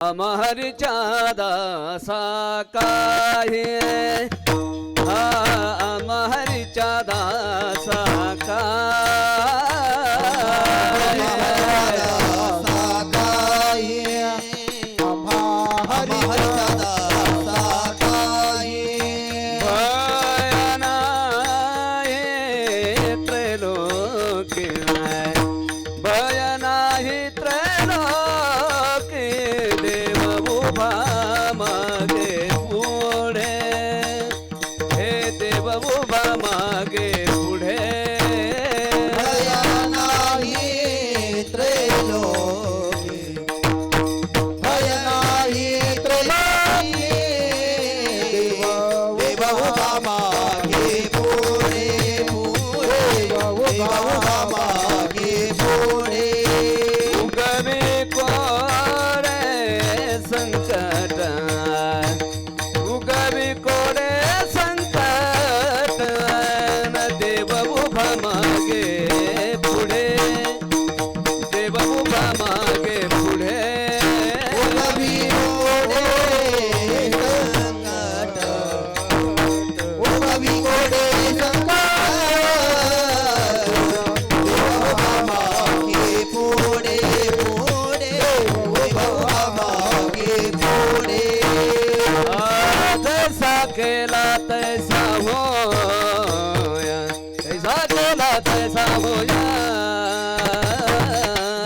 अमहरच्या दासा काही? हा अमहरच्या दासा केला तैसा होया तैसा केला तैसा होया.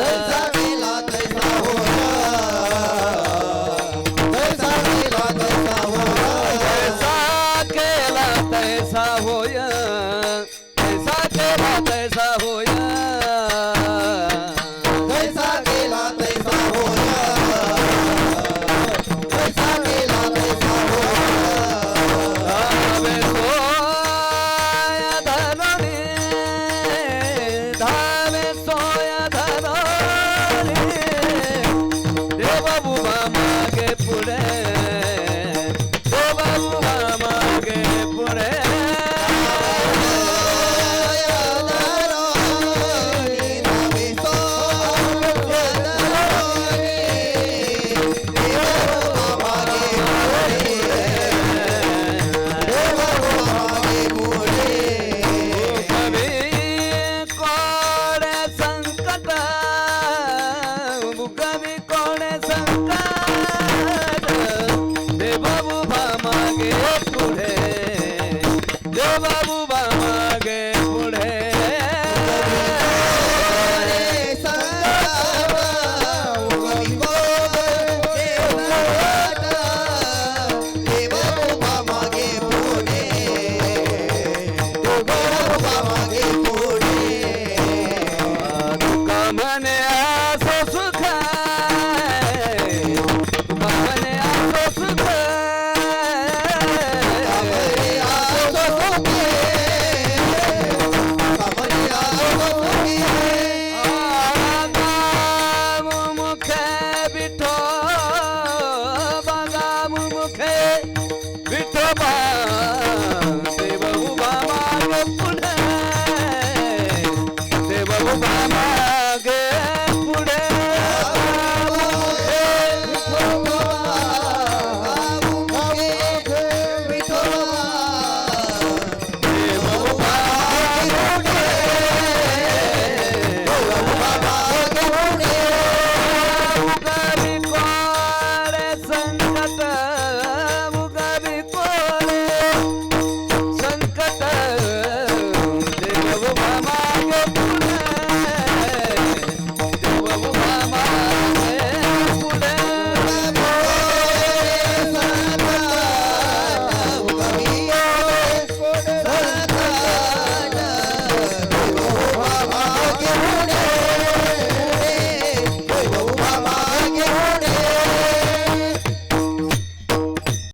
तैसा केला होया तैसा केला तैसा कमी कोण संकट? देवा उभा मागे पुढे. देवा মুখে বিঠ বাদাম মুখে বিঠ বা